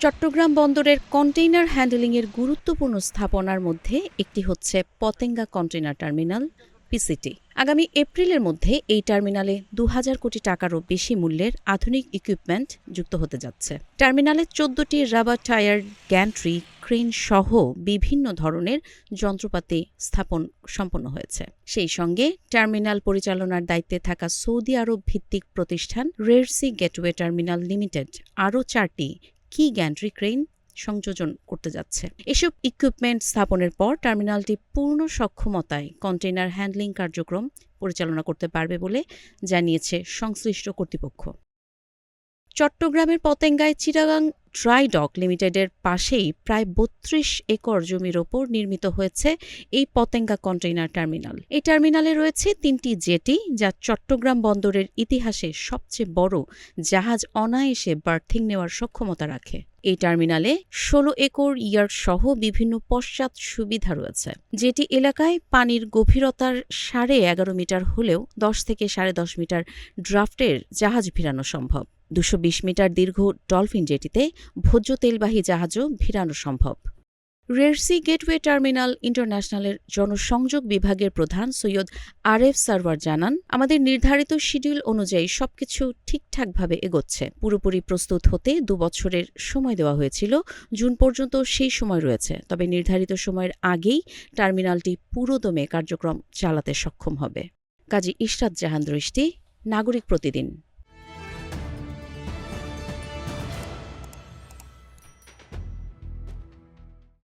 চট্টগ্রাম বন্দরের কন্টেইনার হ্যান্ডলিংয়ের গুরুত্বপূর্ণ স্থাপনার মধ্যে একটি হচ্ছে পতেঙ্গা কন্টেইনার টার্মিনাল। পিসিটি আগামী এপ্রিলের মধ্যে এই টার্মিনালে দু হাজার কোটি টাকারও বেশি মূল্যের আধুনিক ইকুইপমেন্ট যুক্ত হতে যাচ্ছে। টার্মিনালে চোদ্দটি রাবার টায়ার গ্যান্ট্রি ক্রেন সহ বিভিন্ন ধরনের যন্ত্রপাতি স্থাপন সম্পন্ন হয়েছে। সেই সঙ্গে টার্মিনাল পরিচালনার দায়িত্বে থাকা সৌদি আরব ভিত্তিক প্রতিষ্ঠান রেডসি গেটওয়ে টার্মিনাল লিমিটেড আরও চারটি কি গ্যান্ট্রি ক্রেন সংযোজন করতে যাচ্ছে। এসব ইকুইপমেন্ট স্থাপনের পর টার্মিনালটি পূর্ণ সক্ষমতায় কন্টেইনার হ্যান্ডলিং কার্যক্রম পরিচালনা করতে পারবে বলে জানিয়েছে সংশ্লিষ্ট কর্তৃপক্ষ। চট্টগ্রামের পতেঙ্গায় চিটাগাং ড্রাই ডক লিমিটেডের পাশেই প্রায় বত্রিশ একর জমির ওপর নির্মিত হয়েছে এই পতেঙ্গা কন্টেইনার টার্মিনাল এই টার্মিনালে রয়েছে তিনটি জেটি যা চট্টগ্রাম বন্দরের ইতিহাসে সবচেয়ে বড় জাহাজ অনায়াসে বার্থিং নেওয়ার সক্ষমতা রাখে। এই টার্মিনালে ষোলো একর ইয়ার্ড সহ বিভিন্ন পশ্চাৎ সুবিধা রয়েছে, যেটি এলাকায় পানির গভীরতার সাড়ে এগারো মিটার হলেও দশ থেকে সাড়ে দশ মিটার ড্রাফটের জাহাজ ভিড়ানো সম্ভব। দুশো মিটার দীর্ঘ ডলফিন জেটিতে ভোজ্য তেলবাহী জাহাজও ভিড়ানো সম্ভব। রেরসি গেটওয়ে টার্মিনাল ইন্টারন্যাশনালের জনসংযোগ বিভাগের প্রধান সৈয়দ আরএফ সার্ভার জানান, আমাদের নির্ধারিত শিডিউল অনুযায়ী সবকিছু ঠিকঠাকভাবে এগোচ্ছে। পুরোপুরি প্রস্তুত হতে দু বছরের সময় দেওয়া হয়েছিল, জুন পর্যন্ত সেই সময় রয়েছে। তবে নির্ধারিত সময়ের আগেই টার্মিনালটি পুরোদমে কার্যক্রম চালাতে সক্ষম হবে। কাজী ইশরাত জাহান দৃষ্টি, নাগরিক প্রতিদিন।